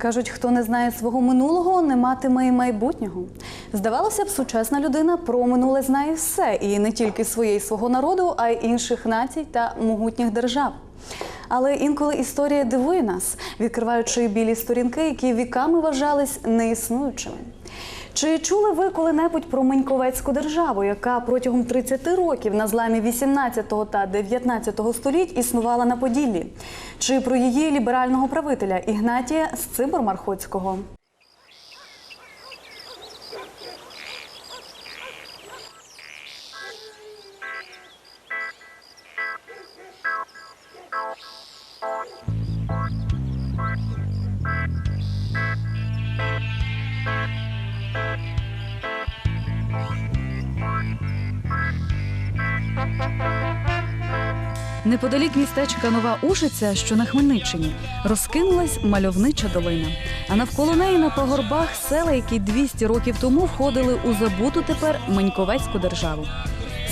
Кажуть, хто не знає свого минулого, не матиме і майбутнього. Здавалося б, сучасна людина про минуле знає все, і не тільки своє і свого народу, а й інших націй та могутніх держав. Але інколи історія дивує нас, відкриваючи білі сторінки, які віками вважались неіснуючими. Чи чули ви коли-небудь про Меньковецьку державу, яка протягом 30 років на зламі 18 та 19 століть існувала на Поділлі? Чи про її ліберального правителя Ігнатія Сцибор-Мархоцького? Неподалік містечка Нова Ушиця, що на Хмельниччині, розкинулась мальовнича долина. А навколо неї на пагорбах села, які 200 років тому входили у забуту тепер Меньковецьку державу.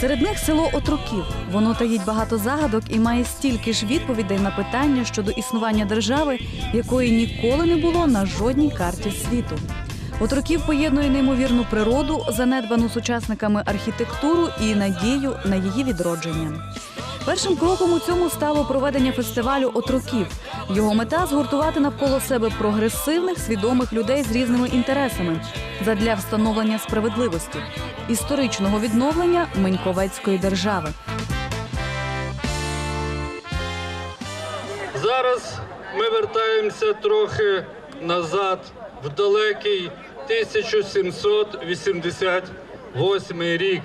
Серед них село Отроків. Воно таїть багато загадок і має стільки ж відповідей на питання щодо існування держави, якої ніколи не було на жодній карті світу. Отроків поєднує неймовірну природу, занедбану сучасниками архітектуру і надію на її відродження. Першим кроком у цьому стало проведення фестивалю отроків. Його мета згуртувати навколо себе прогресивних, свідомих людей з різними інтересами задля встановлення справедливості, історичного відновлення Меньковецької держави. Зараз ми вертаємося трохи назад в далекий 1788 рік.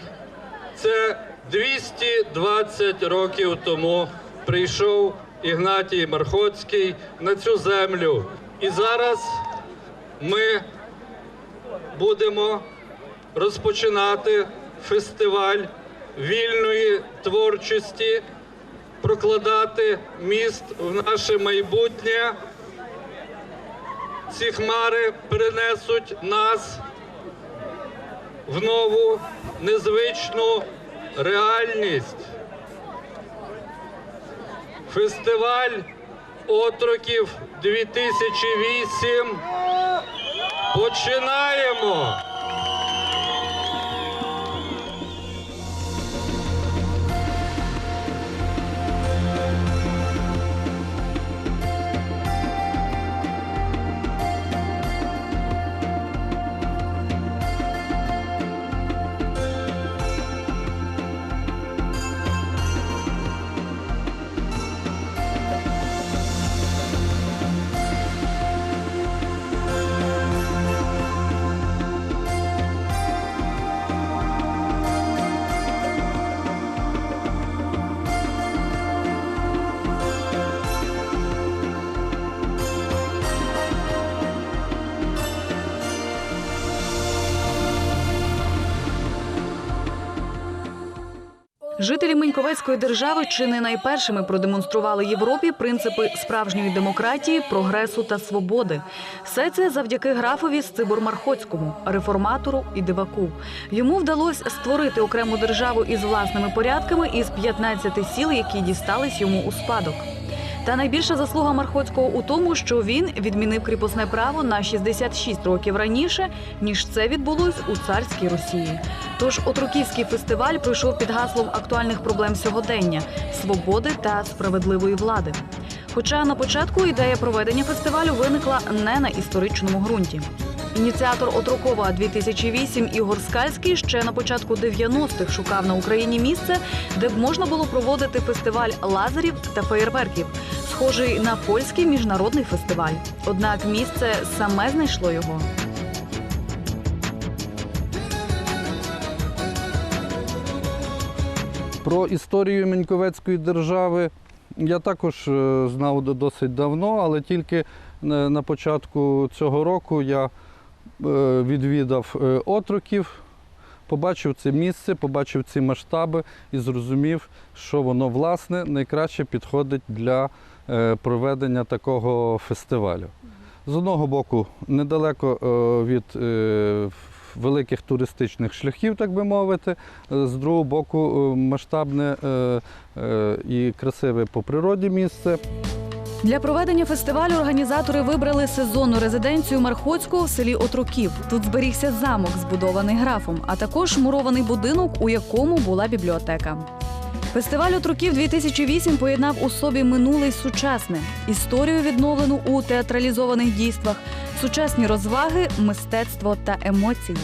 Це 220 років тому прийшов Ігнатій Мархоцький на цю землю. І зараз ми будемо розпочинати фестиваль вільної творчості прокладати міст в наше майбутнє. Ці хмари перенесуть нас в нову незвичну реальність. Фестиваль отроків 2008. Починаємо! Жителі Меньковецької держави чи не найпершими продемонстрували Європі принципи справжньої демократії, прогресу та свободи. Все це завдяки графові Сцибор-Мархоцькому, реформатору і диваку. Йому вдалося створити окрему державу із власними порядками із 15 сіл, які дістались йому у спадок. Та найбільша заслуга Мархоцького у тому, що він відмінив кріпосне право на 66 років раніше, ніж це відбулось у царській Росії. Тож Отроківський фестиваль пройшов під гаслом актуальних проблем сьогодення, свободи та справедливої влади. Хоча на початку ідея проведення фестивалю виникла не на історичному ґрунті. Ініціатор Отрокова 2008 Ігор Скальський ще на початку 90-х шукав на Україні місце, де б можна було проводити фестиваль лазерів та феєрверків, схожий на польський міжнародний фестиваль. Однак місце саме знайшло його. Про історію Меньковецької держави я також е, знав до- досить давно, але тільки е, на початку цього року я відвідав е, отроків, побачив це місце, побачив ці масштаби і зрозумів, що воно власне найкраще підходить для е, проведення такого фестивалю. З одного боку, недалеко е, від е, великих туристичних шляхів, так би мовити, е, з другого боку, е, масштабне е, е, і красиве по природі місце. Для проведення фестивалю організатори вибрали сезонну резиденцію Мархоцького в селі Отроків. Тут зберігся замок, збудований графом, а також мурований будинок, у якому була бібліотека. Фестиваль Отроків 2008 поєднав у собі минуле й сучасне, історію відновлену у театралізованих дійствах, сучасні розваги, мистецтво та емоції.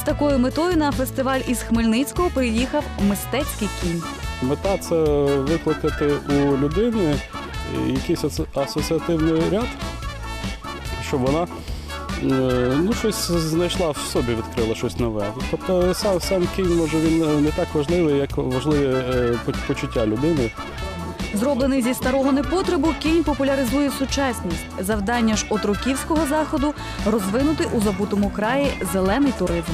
З такою метою на фестиваль із Хмельницького приїхав мистецький кінь. Мета це викликати у людини якийсь асо- асоціативний ряд, щоб вона е, ну, щось знайшла в собі, відкрила щось нове. Тобто сам, сам кінь може він не так важливий, як важливі е, почуття людини. Зроблений зі старого непотребу, кінь популяризує сучасність. Завдання ж отроківського заходу розвинути у забутому краї зелений туризм.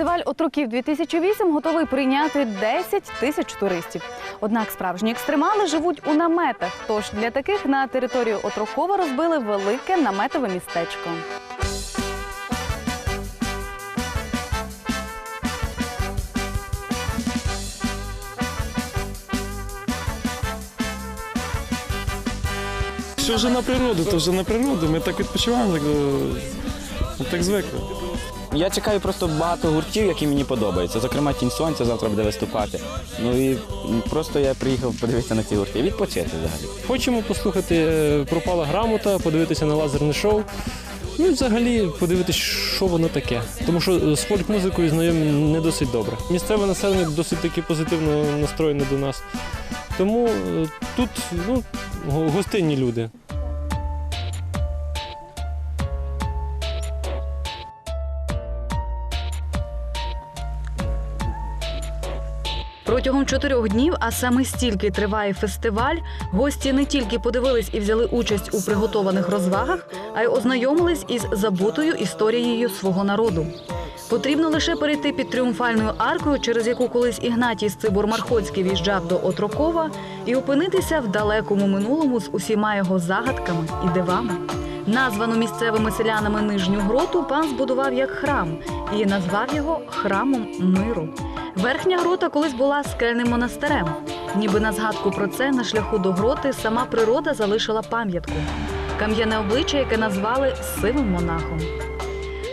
Фестиваль Отроків 2008 готовий прийняти 10 тисяч туристів. Однак справжні екстремали живуть у наметах. Тож для таких на територію Отрокова розбили велике наметове містечко. Що вже на природу, то вже на природу. Ми так відпочиваємо, так, е, так звикли. Я чекаю просто багато гуртів, які мені подобаються. Зокрема, тінь сонця завтра буде виступати. Ну і просто я приїхав подивитися на ці гурти і відпочити взагалі. Хочемо послухати е, пропала грамота, подивитися на лазерне шоу. Ну і взагалі подивитися, що воно таке. Тому що е, з фольк-музикою знайомі не досить добре. Місцеве населення досить таки позитивно настроєне до нас. Тому е, тут ну, гостинні люди. Протягом чотирьох днів, а саме стільки триває фестиваль, гості не тільки подивились і взяли участь у приготованих розвагах, а й ознайомились із забутою історією свого народу. Потрібно лише перейти під тріумфальною аркою, через яку колись Ігнатій Сцибур-Мархоцький в'їжджав до Отрокова, і опинитися в далекому минулому з усіма його загадками і дивами. Названу місцевими селянами нижню гроту пан збудував як храм і назвав його храмом миру. Верхня грота колись була скельним монастирем. Ніби на згадку про це на шляху до гроти сама природа залишила пам'ятку кам'яне обличчя, яке назвали сивим монахом.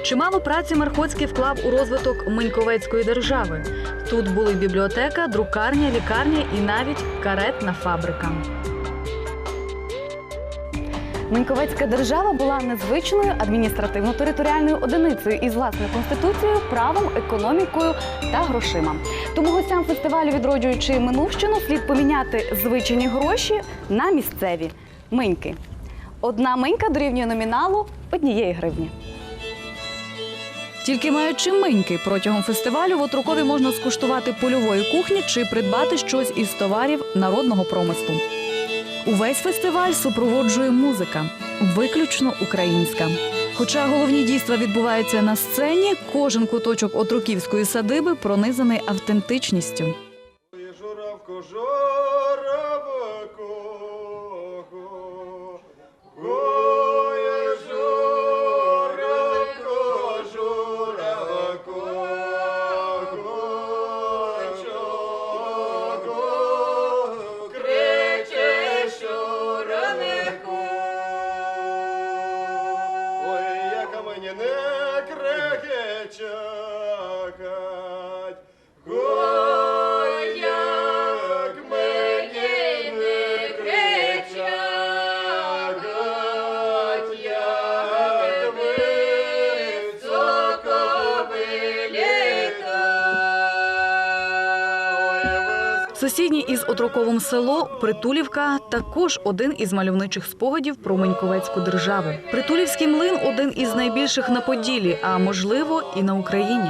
Чимало праці Мархоцький вклав у розвиток Миньковецької держави. Тут були бібліотека, друкарня, лікарня і навіть каретна фабрика. Миньковецька держава була незвичною адміністративно-територіальною одиницею із власною конституцією, правом, економікою та грошима. Тому гостям фестивалю, відроджуючи минувщину, слід поміняти звичайні гроші на місцеві миньки. Одна минька дорівнює номіналу однієї гривні. Тільки маючи миньки протягом фестивалю в Отрукові можна скуштувати польової кухні чи придбати щось із товарів народного промислу. Увесь фестиваль супроводжує музика, виключно українська. Хоча головні дійства відбуваються на сцені, кожен куточок отруківської садиби пронизаний автентичністю. Журавко, журавко, Отроковим село Притулівка також один із мальовничих спогадів про Меньковецьку державу. Притулівський млин один із найбільших на Поділі, а можливо і на Україні.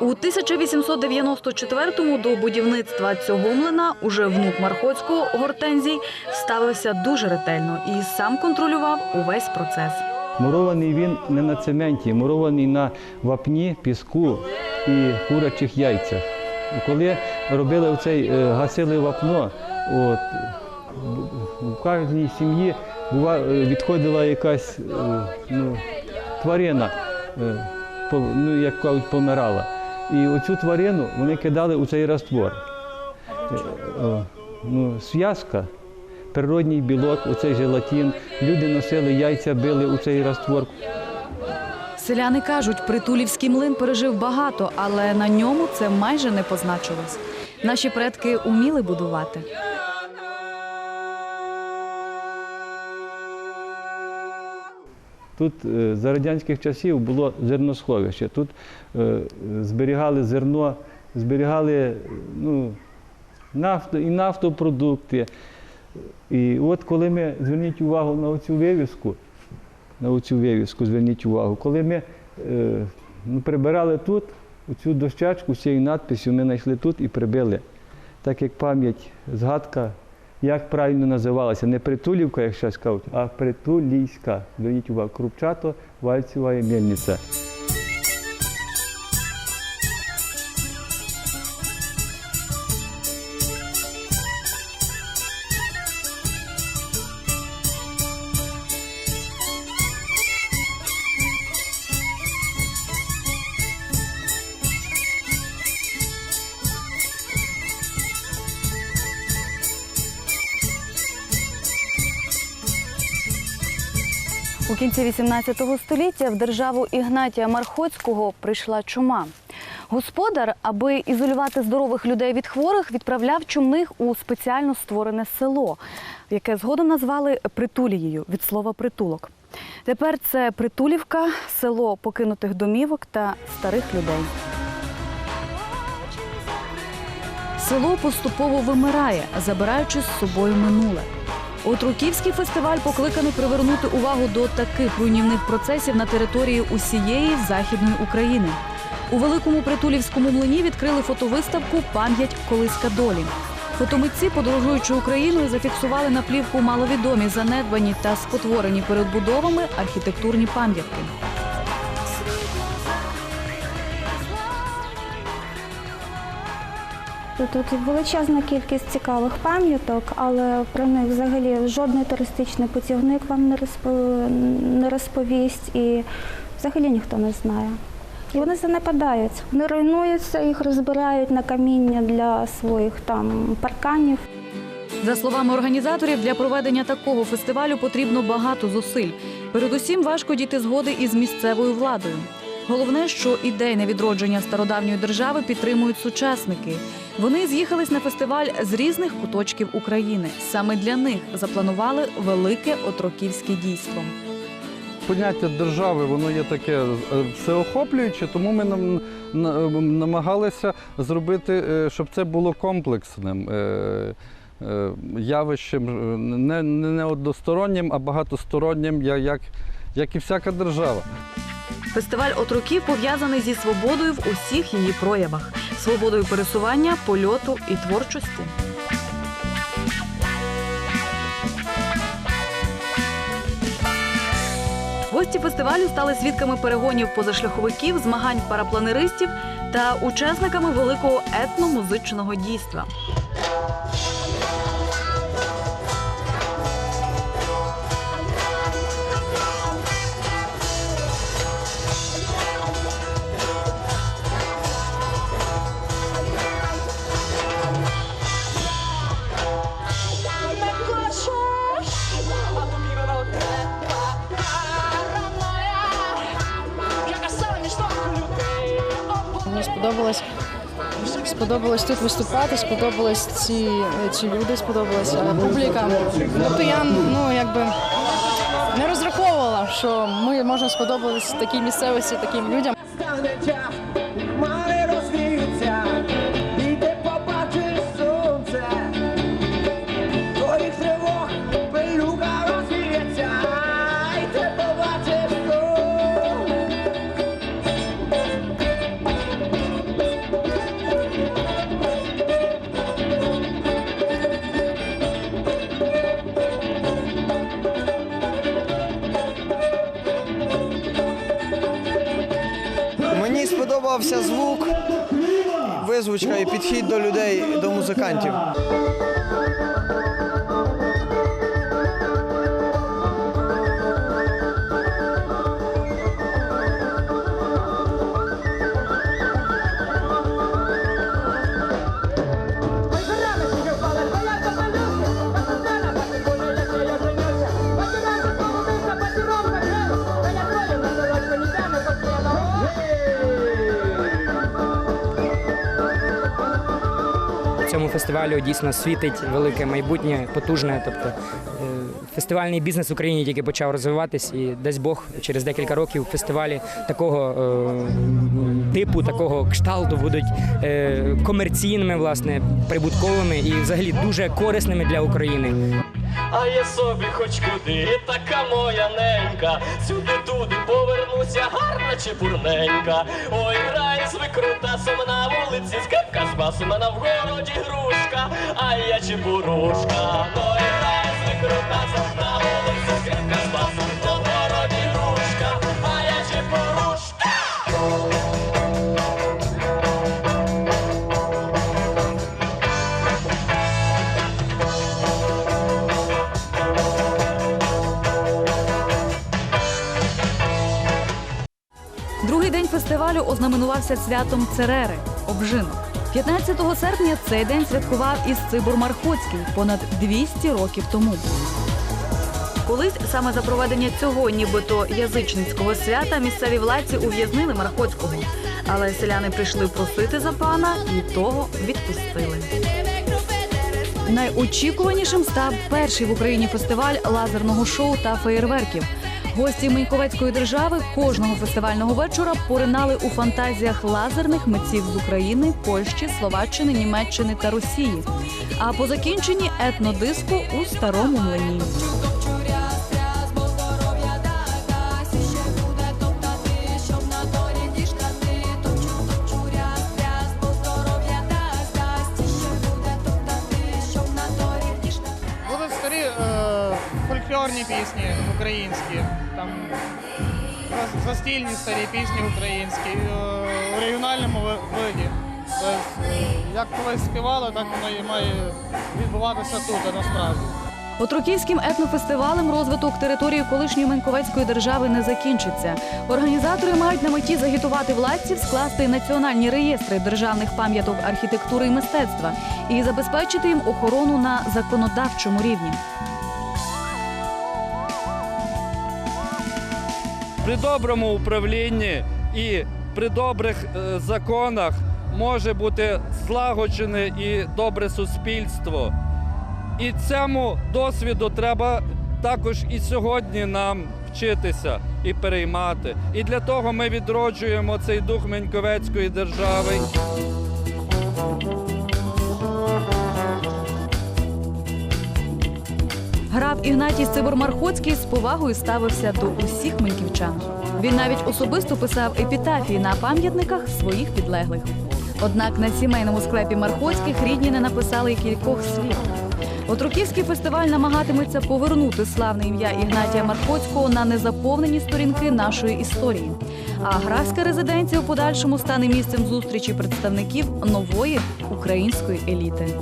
У 1894-му до будівництва цього млина уже внук Мархоцького Гортензій ставився дуже ретельно і сам контролював увесь процес. Мурований він не на цементі, мурований на вапні, піску і курячих яйцях. Коли робили оцей, е, гасили вапно, от, в кожній сім'ї була, е, відходила якась е, ну, тварина, ну, як кажуть, помирала. І оцю тварину вони кидали у цей раствор. Ну, зв'язка, природній білок, оцей желатин. Люди носили яйця, били у цей раствор. Селяни кажуть, притулівський млин пережив багато, але на ньому це майже не позначилось. Наші предки уміли будувати. Тут е, за радянських часів було зерносховище. Тут е, зберігали зерно, зберігали ну, нафту, і нафтопродукти. І от коли ми зверніть увагу на оцю вивіску, на оцю вивіску, зверніть увагу, коли ми е, ну, прибирали тут, оцю дощачку з цією надписю ми знайшли тут і прибили. Так як пам'ять, згадка, як правильно називалася, не Притулівка, як зараз кажуть, а Притулійська. Зверніть увагу, Крупчато, Вальцева і Мельниця. У кінці 18 століття в державу Ігнатія Мархоцького прийшла чума. Господар, аби ізолювати здорових людей від хворих, відправляв чумних у спеціально створене село, яке згодом назвали Притулією від слова притулок. Тепер це Притулівка, село покинутих домівок та старих людей. Село поступово вимирає, забираючи з собою минуле. Отруківський фестиваль покликаний привернути увагу до таких руйнівних процесів на території усієї західної України. У великому притулівському млині відкрили фотовиставку Пам'ять колиска долі. Фотомитці, подорожуючи Україною, зафіксували на плівку маловідомі, занедбані та спотворені перед будовами архітектурні пам'ятки. Тут величезна кількість цікавих пам'яток, але про них взагалі жодний туристичний путівник вам не розповість і взагалі ніхто не знає. І вони занепадають, вони руйнуються, їх розбирають на каміння для своїх там парканів. За словами організаторів, для проведення такого фестивалю потрібно багато зусиль. Передусім важко дійти згоди із місцевою владою. Головне, що ідейне відродження стародавньої держави підтримують сучасники. Вони з'їхались на фестиваль з різних куточків України. Саме для них запланували велике отроківське дійство. Поняття держави воно є таке е, всеохоплююче, тому ми нам, намагалися зробити, е, щоб це було комплексним е, явищем, не, не одностороннім, а багатостороннім, як, як і всяка держава. Фестиваль отроків пов'язаний зі свободою в усіх її проявах: свободою пересування, польоту і творчості. Гості фестивалю стали свідками перегонів позашляховиків, змагань парапланеристів та учасниками великого етномузичного дійства. Сподобалось тут виступати, сподобалось ці, ці люди, сподобалася публіка. Тобто я ну якби не розраховувала, що ми можемо сподобатися такій місцевості, таким людям. Сподобався звук, визвучка і підхід до людей, до музикантів. Фестивалю дійсно світить велике майбутнє, потужне. Тобто е, фестивальний бізнес в Україні тільки почав розвиватись, і дасть Бог через декілька років фестивалі такого е, типу, такого кшталту будуть е, комерційними, власне, прибутковими і взагалі дуже корисними для України. А я собі хоч куди, така моя ненька. Сюди туди повернуся, гарна чи бурненька. Ой, викрутасом на вулиці, скрипка з басом, а на вгороді грушка, а я чебурушка. Ой, рай з викрутасом на вулиці, скрипка з басом, на вгороді грушка, а я чебурушка. Ознаменувався святом Церери обжинок. 15 серпня цей день святкував і Цибур Мархоцький понад 200 років тому. Колись саме за проведення цього нібито язичницького свята місцеві владці ув'язнили Мархоцького. Але селяни прийшли просити за пана і того відпустили. Найочікуванішим став перший в Україні фестиваль лазерного шоу та феєрверків. Гості Мийковецької держави кожного фестивального вечора поринали у фантазіях лазерних митців з України, Польщі, Словаччини, Німеччини та Росії. А по закінченні етнодиско у старому млині. Фольклорні пісні українські, там застільні старі пісні українські е, у регіональному виді. Тобто, е, як колись співали, так воно і має відбуватися тут, насправді. Отроківським етнофестивалем розвиток території колишньої Менковецької держави не закінчиться. Організатори мають на меті загітувати владців, скласти національні реєстри державних пам'яток архітектури і мистецтва і забезпечити їм охорону на законодавчому рівні. При доброму управлінні і при добрих е, законах може бути злагоджене і добре суспільство. І цьому досвіду треба також і сьогодні нам вчитися і переймати. І для того ми відроджуємо цей дух Меньковецької держави. Граф Ігнатій Цибор-Мархоцький з повагою ставився до усіх меньківчан. Він навіть особисто писав епітафії на пам'ятниках своїх підлеглих. Однак на сімейному склепі Мархоцьких рідні не написали кількох слів. Отроківський фестиваль намагатиметься повернути славне ім'я Ігнатія Мархоцького на незаповнені сторінки нашої історії. А графська резиденція у подальшому стане місцем зустрічі представників нової української еліти.